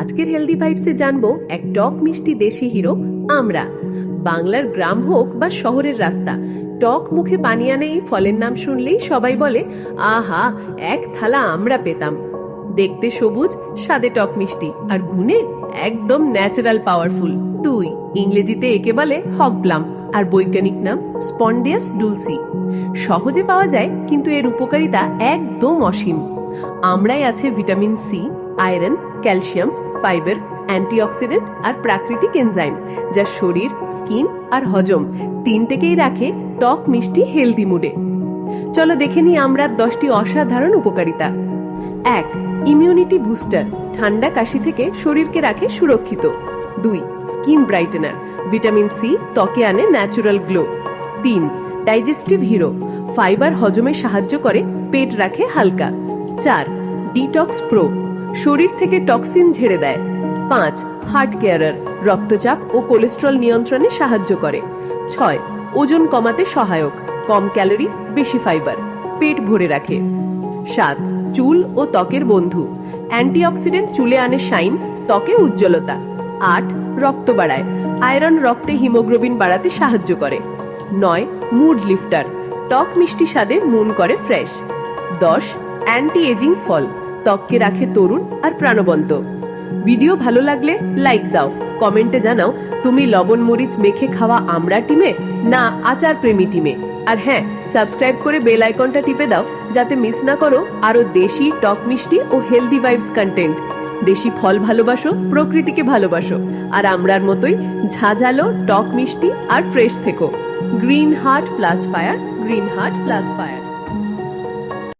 আজকের হেলদি ভাইবসে জানব এক টক মিষ্টি দেশি হিরো আমরা। বাংলার গ্রাম হোক বা শহরের রাস্তা, টক মুখে পানি আনে এই ফলের নাম শুনলেই সবাই বলে, আহা, এক থালা আমরা পেতাম। দেখতে সবুজ, স্বাদে টক মিষ্টি, আর গুণে একদম ন্যাচারাল পাওয়ারফুল দুই ইংরেজিতে একে বলে হক প্লাম আর বৈজ্ঞানিক নাম স্পন্ডিয়াস ডুলসি সহজে পাওয়া যায়, কিন্তু এর উপকারিতা একদম অসীম। আমরাই আছে vitamin C, iron, calcium, fibre, antioxidant আর প্রাকৃতিক এনজাইম, যা শরীর, স্কিন আর হজম তিনটেকেই রাখে টক, মিষ্টি, হেলদি মুডে। চলো দেখে নিই আমরা দশটি অসাধারণ উপকারিতা। এক ইমিউনিটি বুস্টার ঠান্ডা কাশি থেকে শরীরকে রাখে সুরক্ষিত। দুই স্কিন ব্রাইটেনার ভিটামিন সি ত্বকে আনে ন্যাচারাল গ্লো তিন ডাইজেস্টিভ হিরো ফাইবার হজমে সাহায্য করে, পেট রাখে হালকা। চার ডিটক্স প্রো শরীর থেকে টক্সিন ঝেড়ে দেয়। পাঁচ হার্ট কেয়ারার রক্তচাপ ও কোলেস্ট্রল নিয়ন্ত্রণে সাহায্য করে। ছয়, ওজন কমাতে সহায়ক, কম ক্যালোরি বেশি ফাইবার পেট ভরে রাখে। সাত, চুল ও ত্বকের বন্ধু অ্যান্টিঅক্সিডেন্ট চুলে আনে শাইন ত্বকে উজ্জ্বলতা। আট, রক্ত বাড়ায় আয়রন রক্তে হিমোগ্লোবিন বাড়াতে সাহায্য করে। নয় মুড লিফটার ত্বক মিষ্টি স্বাদে মন করে ফ্রেশ দশ অ্যান্টি এজিং ফল। ত্বককে রাখে তরুণ আর প্রাণবন্ত। ভিডিও ভালো লাগলে লাইক দাও, কমেন্টে জানাও, তুমি লবণ মরিচ মেখে খাওয়া আমরা টিমে না আচার প্রেমী টিমে? আর হ্যাঁ সাবস্ক্রাইব করে বেল আইকনটা টিপে দাও, যাতে মিস না করো আরও দেশি, টক মিষ্টি ও হেলদি ভাইবস কন্টেন্ট দেশি ফল ভালোবাসো, প্রকৃতিকে ভালোবাসো। আর আমরার মতোই ঝাঝালো, টক মিষ্টি আর ফ্রেশ থেকো। Green heart plus fire, green heart plus fire.